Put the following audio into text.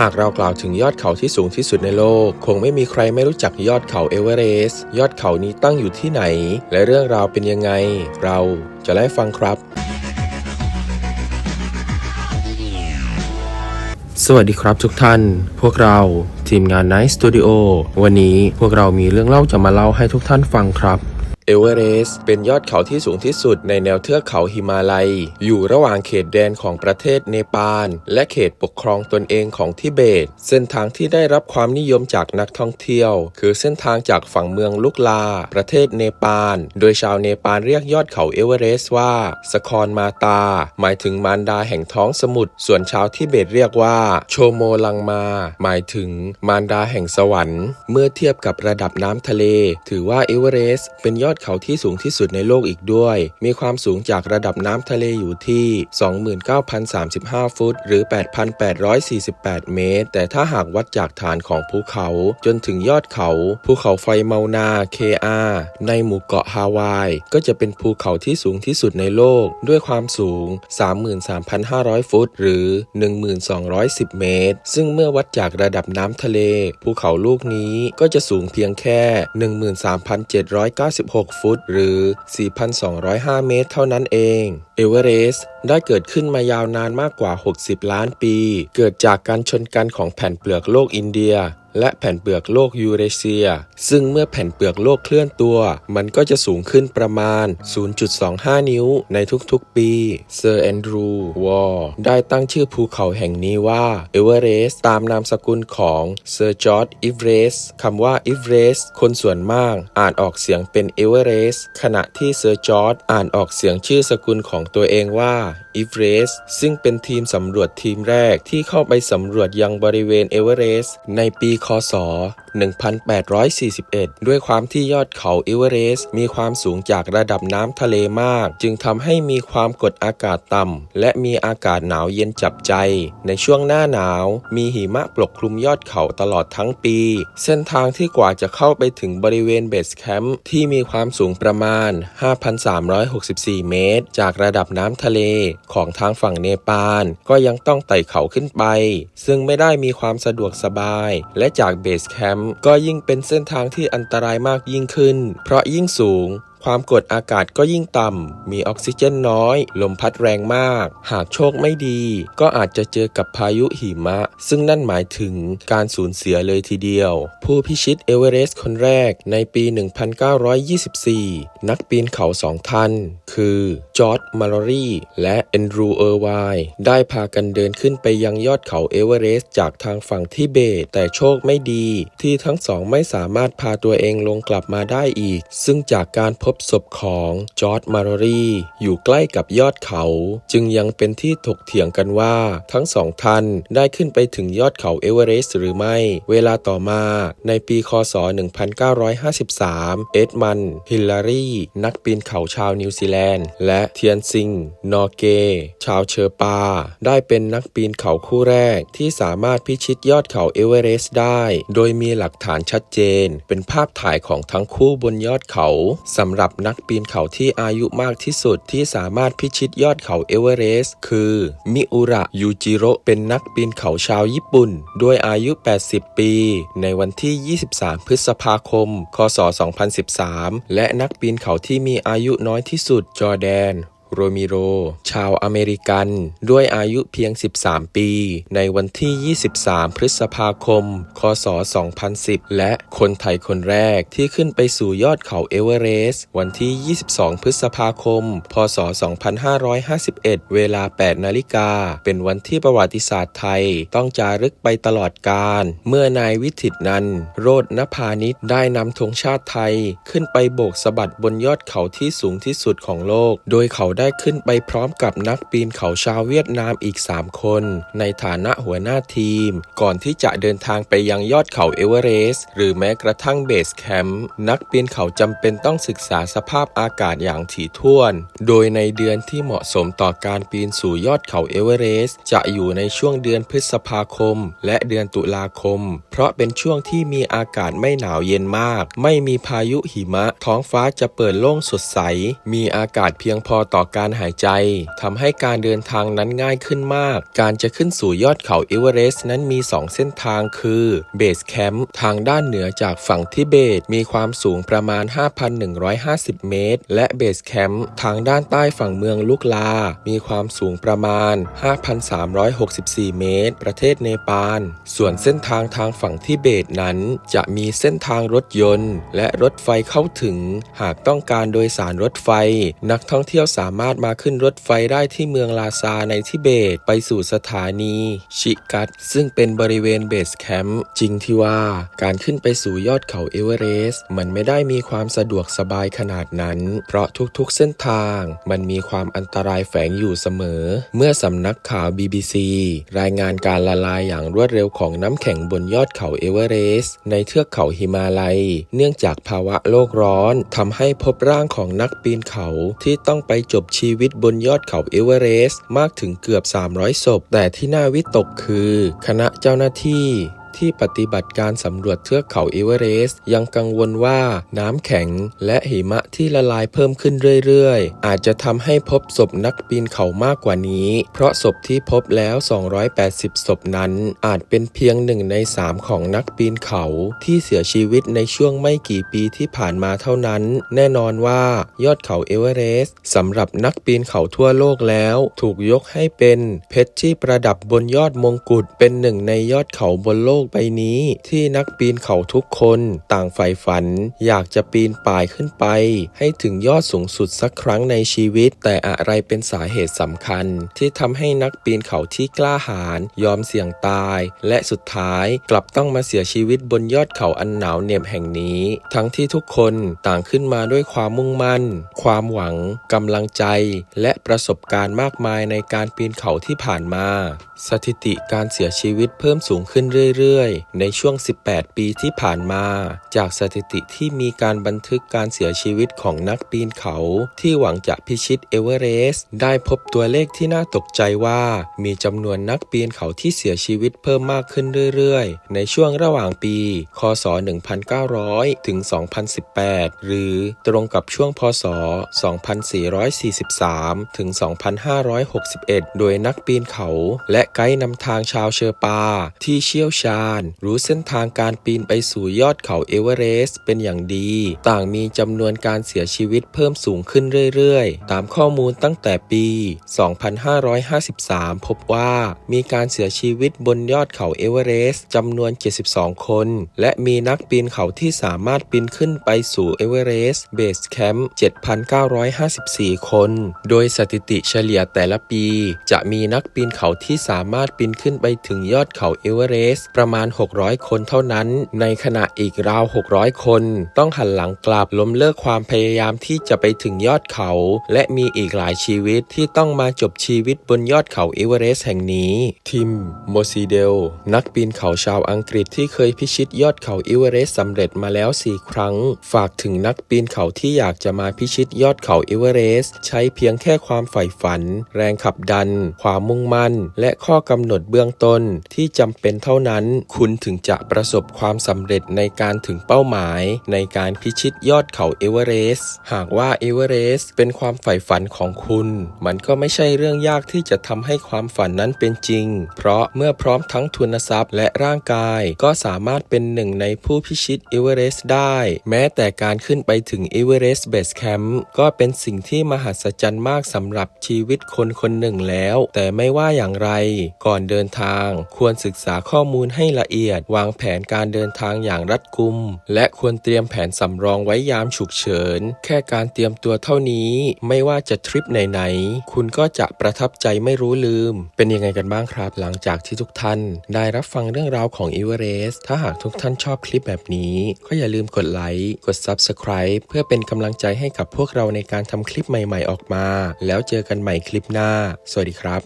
หากเรากล่าวถึงยอดเขาที่สูงที่สุดในโลก คงไม่มีใครไม่รู้จักยอดเขาเอเวอเรสต์ยอดเขานี้ตั้งอยู่ที่ไหน และเรื่องราวเป็นยังไง เราจะได้ฟังครับ สวัสดีครับทุกท่าน พวกเราทีมงาน Night Studio วันนี้พวกเรามีเรื่องเล่าจะมาเล่าให้ทุกท่านฟังครับ เอเวอเรสต์เป็นยอดเขาที่สูงที่สุดในแนวเทือกเขาหิมาลัย อยู่ระหว่างเขตแดนของประเทศเนปาล และเขตปกครองตนเองของทิเบต เส้นทางที่ได้รับความนิยมจากนักท่องเที่ยว คือเส้นทางจากฝั่งเมืองลุกลา ประเทศเนปาล โดยชาวเนปาลเรียกยอดเขาเอเวอเรสต์ว่าสคอนมาตา หมายถึงมารดาแห่งท้องสมุทร ส่วนชาวทิเบตเรียกว่า โชโมลังมา หมายถึงมารดาแห่งสวรรค์ เมื่อเทียบกับระดับน้ำทะเล ถือว่าเอเวอเรสต์เป็นยอดเขาที่สูงที่สุดในโลกอีกด้วย มีความสูงจากระดับน้ำทะเลอยู่ที่ 29,035 ฟุต หรือ 8,848 เมตร แต่ถ้าหากวัดจากฐานของภูเขาจนถึงยอดเขา ภูเขาไฟเมานา KA ในหมู่เกาะฮาวาย ก็จะเป็นภูเขาที่สูงที่สุดในโลก ด้วยความสูง 33,500 ฟุต หรือ 1,210 เมตร ซึ่งเมื่อวัดจากระดับน้ำทะเล ภูเขาลูกนี้ก็จะสูงเพียงแค่ 13,796 6 ฟุต หรือ 4,205 เมตร เท่านั้นเองเอเวอเรสต์ได้เกิดขึ้นมายาวนานมากกว่า 60 ล้านปี เกิดจากการชนกันของแผ่นเปลือกโลกอินเดีย และแผ่นเปลือกโลกยูเรเซีย ซึ่งเมื่อแผ่นเปลือกโลกเคลื่อนตัว มันก็จะสูงขึ้นประมาณ 0.25 นิ้วในทุกๆ ปี เซอร์แอนดรู วอร์ได้ตั้งชื่อภูเขาแห่งนี้ว่าเอเวอเรสต์ตามนามสกุลของเซอร์จอร์ดอิฟเรสคำว่าอิฟเรสคนส่วนมากอ่านออกเสียงเป็นเอเวอเรสขณะที่เซอร์จอร์ดอ่านออกเสียงชื่อสกุลของตัวเองว่าอิฟเรสซึ่งเป็นทีมสำรวจทีมแรกที่เข้าไปสำรวจยังบริเวณเอเวอเรสต์ในปี คศ 1841 ด้วยความที่ยอดเขาเอเวอเรสต์มีความสูงจากระดับน้ำทะเลมาก จึงทำให้มีความกดอากาศต่ำและมีอากาศหนาวเย็นจับใจ ในช่วงหน้าหนาว มีหิมะปกคลุมยอดเขาตลอดทั้งปี เส้นทางที่กว่าจะเข้าไปถึงบริเวณเบสแคมป์ที่มีความสูงประมาณ 5,364 เมตร จากระดับน้ำทะเลของทางฝั่งเนปาลก็ยังต้องไต่เขาขึ้นไป ซึ่งไม่ได้มีความสะดวกสบาย และจากเบสแคมป์ก็ยิ่งเป็นเส้นทางที่อันตรายมากยิ่งขึ้น เพราะยิ่งสูง ความกดอากาศก็ยิ่งต่ำ มีออกซิเจนน้อย ลมพัดแรงมาก หากโชคไม่ดี ก็อาจจะเจอกับพายุหิมะ ซึ่งนั่นหมายถึงการสูญเสียเลยทีเดียว ผู้พิชิตเอเวอเรสต์คนแรกในปี 1924 นักปีนเขาสองท่าน คือจอร์ดมาลอรีและแอนดรูเออร์ไวน์ได้พากันเดินขึ้นไปยังยอดเขาเอเวอเรสต์จากทางฝั่งทิเบต แต่โชคไม่ดี ที่ทั้งสองไม่สามารถพาตัวเองลงกลับมาได้อีก ซึ่งจากการพบศพของจอร์ดมาลอรีอยู่ใกล้กับยอดเขา จึงยังเป็นที่ถกเถียงกันว่า ทั้งสองท่านได้ขึ้นไปถึงยอดเขาเอเวอเรสต์หรือไม่ เวลาต่อมาในปีคศ 1953 เอ็ดมัน ฮิลลารีนักปีนเขาชาวนิวซีแลนด์ และเทียนซิง นอร์เก ชาวเชอร์ปา ได้เป็นนักปีนเขาคู่แรกที่สามารถพิชิตยอดเขาเอเวอเรสต์ได้ โดยมีหลักฐานชัดเจน เป็นภาพถ่ายของทั้งคู่บนยอดเขาสำหรับนักปีนเขาที่อายุมากที่สุดที่สามารถพิชิตยอดเขาเอเวอเรสต์คือ มิอุระยูจิโร่เป็นนักปีนเขาชาวญี่ปุ่น ด้วยอายุ 80 ปี ในวันที่ 23 พฤษภาคม คศ 2013 และนักปีนเขาที่มีอายุน้อยที่สุดจอร์แดน โรมิโร ชาวอเมริกัน ด้วยอายุเพียง 13 ปี ในวันที่ 23 พฤษภาคม คศ 2010 และคนไทยคนแรกที่ขึ้นไปสู่ยอดเขาเอเวอเรสต์วันที่ 22 พฤษภาคม พศ 2551 เวลา 8 นาฬิกา เป็นวันที่ประวัติศาสตร์ไทยต้องจารึกไปตลอดกาลเมื่อนายวิถิตนันโรดนภานิชได้นำธงชาติไทย ขึ้นไปโบกสะบัดบนยอดเขาที่สูงที่สุดของโลก โดยเขาได้ขึ้นไปพร้อมกับนักปีนเขาชาวเวียดนามอีก 3 คน ในฐานะหัวหน้าทีม ก่อนที่จะเดินทางไปยังยอดเขาเอเวอเรสต์หรือแม้กระทั่งเบสแคมป์นักปีนเขาจำเป็นต้องศึกษาสภาพอากาศอย่างถี่ถ้วน โดยในเดือนที่เหมาะสมต่อการปีนสู่ยอดเขาเอเวอเรสต์จะอยู่ในช่วงเดือนพฤษภาคม และเดือนตุลาคม เพราะเป็นช่วงที่มีอากาศไม่หนาวเย็นมาก ไม่มีพายุหิมะ ท้องฟ้าจะเปิดโล่งสดใส มีอากาศเพียงพอต่อการหายใจทำให้การเดินทางนั้นง่ายขึ้นมาก การจะขึ้นสู่ยอดเขาเอเวอเรสต์นั้นมี 2 เส้นทางคือเบสแคมป์ทางด้านเหนือจากฝั่งทิเบต มีความสูงประมาณ 5,150 เมตร และเบสแคมป์ทางด้านใต้ฝั่งเมืองลุกลา มีความสูงประมาณ 5,364 เมตร ประเทศเนปาล ส่วนเส้นทางทางฝั่งทิเบตนั้น จะมีเส้นทางรถยนต์ และรถไฟเข้าถึง หากต้องการโดยสารรถไฟ นักท่องเที่ยวสามารถมาขึ้นรถไฟได้ที่เมืองลาซาในทิเบต ไปสู่สถานี ชิกัต ซึ่งเป็นบริเวณเบสแคมป์จริงที่ว่าการขึ้นไปสู่ยอดเขาเอเวอเรสต์มันไม่ได้มีความสะดวกสบายขนาดนั้น เพราะทุกๆเส้นทางมันมีความอันตรายแฝงอยู่เสมอ เมื่อสำนักข่าว BBC รายงานการละลายอย่างรวดเร็วของน้ำแข็งบนยอดเขาเอเวอเรสต์ในเทือกเขาหิมาลัย เนื่องจากภาวะโลกร้อนทำให้พบร่างของนักปีนเขาที่ต้องไปจบชีวิตบนยอดเขาเอเวอเรสต์มากถึงเกือบ 300 ศพ แต่ที่น่าวิตกคือ คณะเจ้าหน้าที่ ที่ปฏิบัติการสำรวจเทือกเขาเอเวอเรสต์ยังกังวลว่าน้ำแข็งและหิมะที่ละลายเพิ่มขึ้นเรื่อยๆ อาจจะทำให้พบศพนักปีนเขามากกว่านี้ เพราะศพที่พบแล้ว 280 ศพนั้น อาจเป็นเพียงหนึ่งในสามของนักปีนเขาที่เสียชีวิตในช่วงไม่กี่ปีที่ผ่านมาเท่านั้น แน่นอนว่ายอดเขาเอเวอเรสต์สำหรับนักปีนเขาทั่วโลกแล้ว ถูกยกให้เป็นเพชรที่ประดับบนยอดมงกุฎเป็นหนึ่งในยอดเขาบนโลกใบนี้ที่นักปีนเขาทุกคนต่างใฝ่ฝัน อยากจะปีนป่ายขึ้นไป ให้ถึงยอดสูงสุดสักครั้งในชีวิต แต่อะไรเป็นสาเหตุสำคัญ ที่ทำให้นักปีนเขาที่กล้าหาญยอมเสี่ยงตาย และสุดท้ายกลับต้องมาเสียชีวิตบนยอดเขาอันหนาวเหน็บแห่งนี้ ทั้งที่ทุกคนต่างขึ้นมาด้วยความมุ่งมั่น ความหวังกำลังใจ และประสบการณ์มากมายในการปีนเขาที่ผ่านมา สถิติการเสียชีวิตเพิ่มสูงขึ้นเรื่อยๆ ในช่วง 18 ปีที่ผ่านมา จากสถิติที่มีการบันทึกการเสียชีวิตของนักปีนเขา ที่หวังจะพิชิตเอเวอเรสต์ได้พบตัวเลขที่น่าตกใจว่า มีจำนวนนักปีนเขาที่เสียชีวิตเพิ่มมากขึ้นเรื่อยๆ ในช่วงระหว่างปี คศ 1900 ถึง 2018 หรือตรงกับช่วงพศ 2443 ถึง 2561 โดยนักปีนเขาและ ไกด์นำทางชาวเชอร์ปา ที่เชี่ยวชาญ รู้เส้นทางการปีนไปสู่ยอดเขาเอเวอเรสต์เป็นอย่างดี ต่างมีจำนวนการเสียชีวิตเพิ่มสูงขึ้นเรื่อยๆ ตามข้อมูลตั้งแต่ปี 2553 พบว่ามีการเสียชีวิตบนยอดเขาเอเวอเรสต์จำนวน 72 คน และมีนักปีนเขาที่สามารถปีนขึ้นไปสู่เอเวอเรสต์เบสแคมป์7,954 คน โดยสถิติเฉลี่ยแต่ละปี จะมีนักปีนเขาที่สาามารถปีนขึ้นไปถึงยอดเขาเอเวอเรสต์ประมาณ 600 คนเท่านั้น ในขณะอีกราว 600 คน ต้องหันหลังกลับล้มเลิกความพยายามที่จะไปถึงยอดเขา และมีอีกหลายชีวิตที่ต้องมาจบชีวิตบนยอดเขาเอเวอเรสต์แห่งนี้ ทิม โมซีเดล นักปีนเขาชาวอังกฤษที่เคยพิชิตยอดเขาเอเวอเรสต์สำเร็จมาแล้ว 4 ครั้ง ฝากถึงนักปีนเขาที่อยากจะมาพิชิตยอดเขาเอเวอเรสต์ใช้เพียงแค่ความใฝ่ฝัน แรงขับดัน ความมุ่งมั่น และข้อกำหนดเบื้องต้นที่จำเป็นเท่านั้น คุณถึงจะประสบความสำเร็จในการถึงเป้าหมาย ในการพิชิตยอดเขาเอเวอเรสต์หากว่าเอเวอเรสต์เป็นความใฝ่ฝันของคุณ มันก็ไม่ใช่เรื่องยากที่จะทำให้ความฝันนั้นเป็นจริง เพราะเมื่อพร้อมทั้งทุนทรัพย์และร่างกายก็สามารถเป็นหนึ่งในผู้พิชิตเอเวอเรสต์ได้ แม้แต่การขึ้นไปถึงเอเวอเรสต์เบสแคมป์ก็เป็นสิ่งที่มหัศจรรย์มากสำหรับชีวิตคนคนหนึ่งแล้ว แต่ไม่ว่าอย่างไรก่อนเดินทาง ควรศึกษาข้อมูลให้ละเอียด วางแผนการเดินทางอย่างรัดกุม และควรเตรียมแผนสำรองไว้ยามฉุกเฉิน แค่การเตรียมตัวเท่านี้ ไม่ว่าจะทริปไหนๆคุณก็จะประทับใจไม่รู้ลืม เป็นยังไงกันบ้างครับ หลังจากที่ทุกท่าน ได้รับฟังเรื่องราวของอีเวอเรสต์ถ้าหากทุกท่านชอบคลิปแบบนี้ ก็อย่าลืมกดไลค์กด Subscribe เพื่อเป็นกำลังใจให้กับพวกเราในการทำคลิปใหม่ๆออกมา แล้วเจอกันใหม่คลิปหน้า สวัสดีครับ